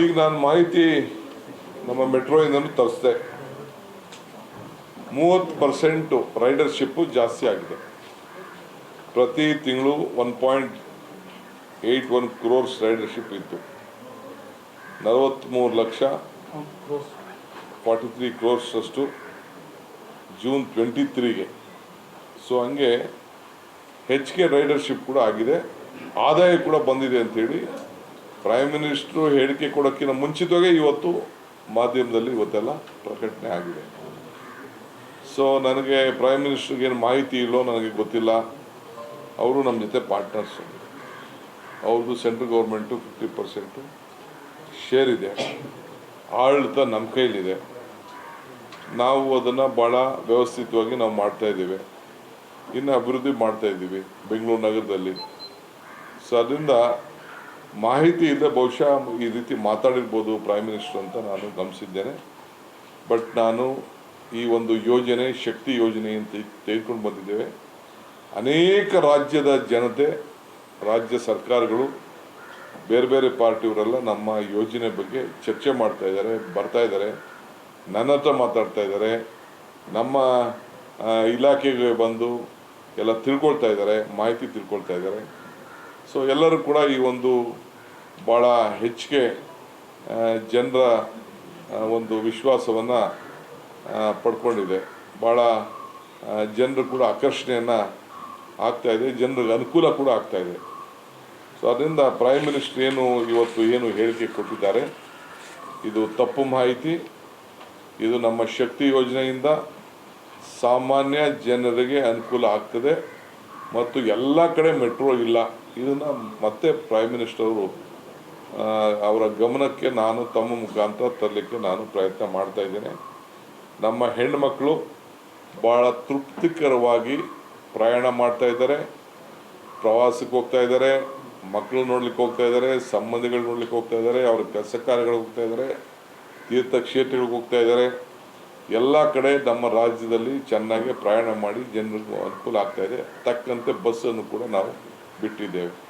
ಈಗ ನಾನು ಮಾಹಿತಿ ನಮ್ಮ ಮೆಟ್ರೋಯಿಂದನೂ ತರಿಸಿದೆ. ಮೂವತ್ತು ಪರ್ಸೆಂಟು ರೈಡರ್ಶಿಪ್ಪು ಜಾಸ್ತಿ ಆಗಿದೆ. ಪ್ರತಿ ತಿಂಗಳು one point eight one crores ridership ಇತ್ತು. ನಲವತ್ತ್ಮೂರು ಲಕ್ಷ ಫಾರ್ಟಿ ತ್ರೀ ಕ್ರೋರ್ಸ್ ಅಷ್ಟು ಜೂನ್ ಟ್ವೆಂಟಿ ತ್ರೀಗೆ ಸೊ ಹಂಗೆ ಹೆಚ್ಚಿಗೆ ರೈಡರ್ಶಿಪ್ ಕೂಡ ಆಗಿದೆ. ಆದಾಯ ಕೂಡ ಬಂದಿದೆ ಅಂತೇಳಿ ಪ್ರೈಮ್ ಮಿನಿಸ್ಟ್ರು ಹೇಳಿಕೆ ಕೊಡೋಕ್ಕಿಂತ ಮುಂಚಿತವಾಗೇ ಇವತ್ತು ಮಾಧ್ಯಮದಲ್ಲಿ ಇವತ್ತೆಲ್ಲ ಪ್ರಕಟಣೆ ಆಗಿದೆ. ಸೊ ನನಗೆ ಪ್ರೈಮ್ ಮಿನಿಸ್ಟ್ರಿಗೆ ಏನು ಮಾಹಿತಿ ಇಲ್ಲೋ ನನಗೆ ಗೊತ್ತಿಲ್ಲ. ಅವರು ನಮ್ಮ ಜೊತೆ ಪಾರ್ಟ್ನರ್ಸು ಅವ್ರದ್ದು central government fifty percent share ಇದೆ. ಆಡಳಿತ ನಮ್ಮ ಕೈಲಿದೆ. ನಾವು ಅದನ್ನು ಭಾಳ ವ್ಯವಸ್ಥಿತವಾಗಿ ನಾವು ಮಾಡ್ತಾ ಇದ್ದೀವಿ. ಇನ್ನು ಅಭಿವೃದ್ಧಿ ಮಾಡ್ತಾ ಇದ್ದೀವಿ. ಬೆಂಗಳೂರು ನಗರದಲ್ಲಿ. ಸೊ ಅದರಿಂದ ಮಾಹಿತಿ ಇಲ್ಲದೆ ಬಹುಶಃ ಈ ರೀತಿ ಮಾತಾಡಿರ್ಬೋದು ಪ್ರೈಮ್ ಮಿನಿಸ್ಟರ್ ಅಂತ ನಾನು ಗಮನಿಸಿದ್ದೇನೆ. ಬಟ್ ನಾನು ಈ ಒಂದು ಯೋಜನೆ, ಶಕ್ತಿ ಯೋಜನೆ ಅಂತ ತೆಗೆದುಕೊಂಡು ಬಂದಿದ್ದೇವೆ. ಅನೇಕ ರಾಜ್ಯದ ಜನತೆ, ರಾಜ್ಯ ಸರ್ಕಾರಗಳು, ಬೇರೆ ಬೇರೆ ಪಾರ್ಟಿಯವರೆಲ್ಲ ನಮ್ಮ ಯೋಜನೆ ಬಗ್ಗೆ ಚರ್ಚೆ ಮಾಡ್ತಾ ಇದ್ದಾರೆ, ಬರ್ತಾ ಇದ್ದಾರೆ. ನನ್ನ ಹತ್ರ ಮಾತಾಡ್ತಾ ಇದ್ದಾರೆ. ನಮ್ಮ ಇಲಾಖೆಗೆ ಬಂದು ಎಲ್ಲ ತಿಳ್ಕೊಳ್ತಾ ಇದ್ದಾರೆ, ಮಾಹಿತಿ ತಿಳ್ಕೊಳ್ತಾ ಇದ್ದಾರೆ. ಸೊ ಎಲ್ಲರೂ ಕೂಡ ಈ ಒಂದು ಭಾಳ ಹೆಚ್ಚಿಗೆ ಜನರ ಒಂದು ವಿಶ್ವಾಸವನ್ನು ಪಡ್ಕೊಂಡಿದೆ. ಭಾಳ ಜನರು ಕೂಡ ಆಕರ್ಷಣೆಯನ್ನು ಆಗ್ತಾಯಿದೆ ಜನರಿಗೆ ಅನುಕೂಲ ಕೂಡ ಆಗ್ತಾಯಿದೆ ಸೊ ಅದರಿಂದ ಪ್ರೈಮ್ ಮಿನಿಸ್ಟರ್ ಏನು ಇವತ್ತು ಏನು ಹೇಳಿಕೆ ಕೊಟ್ಟಿದ್ದಾರೆ, ಇದು ತಪ್ಪು ಮಾಹಿತಿ. ಇದು ನಮ್ಮ ಶಕ್ತಿ ಯೋಜನೆಯಿಂದ ಸಾಮಾನ್ಯ ಜನರಿಗೆ ಅನುಕೂಲ ಆಗ್ತದೆ. ಮತ್ತು ಎಲ್ಲ ಕಡೆ ಮೆಟ್ರೋ ಇಲ್ಲ. ಇದನ್ನು ಮತ್ತೆ ಪ್ರೈಮ್ ಮಿನಿಸ್ಟರ್ ಅವರು ಗಮನಕ್ಕೆ ನಾನು ತಮ್ಮ ಮುಖಾಂತರ ತರಲಿಕ್ಕೆ ನಾನು ಪ್ರಯತ್ನ ಮಾಡ್ತಾ ಇದ್ದೇನೆ. ನಮ್ಮ ಹೆಣ್ಮಕ್ಳು ಭಾಳ ತೃಪ್ತಿಕರವಾಗಿ ಪ್ರಯಾಣ ಮಾಡ್ತಾ ಇದ್ದಾರೆ. ಪ್ರವಾಸಕ್ಕೆ ಹೋಗ್ತಾ ಇದ್ದಾರೆ. ಮಕ್ಕಳು ನೋಡ್ಲಿಕ್ಕೆ ಹೋಗ್ತಾ ಇದ್ದಾರೆ. ಸಂಬಂಧಿಗಳು ನೋಡ್ಲಿಕ್ಕೆ ಹೋಗ್ತಾ ಇದ್ದಾರೆ. ಅವ್ರ ಕೆಲಸ ಕಾರ್ಯಗಳಿಗೆ ಹೋಗ್ತಾ ಇದ್ದಾರೆ. ತೀರ್ಥಕ್ಷೇತ್ರಗಳಿಗೆ ಹೋಗ್ತಾ ಇದ್ದಾರೆ. ಎಲ್ಲ ಕಡೆ ನಮ್ಮ ರಾಜ್ಯದಲ್ಲಿ ಚೆನ್ನಾಗಿ ಪ್ರಯಾಣ ಮಾಡಿ ಜನರಿಗೂ ಅನುಕೂಲ ಇದೆ. ತಕ್ಕಂತೆ ಬಸ್ಸನ್ನು ಕೂಡ ನಾವು ಬಿಟ್ಟಿದ್ದೇವೆ.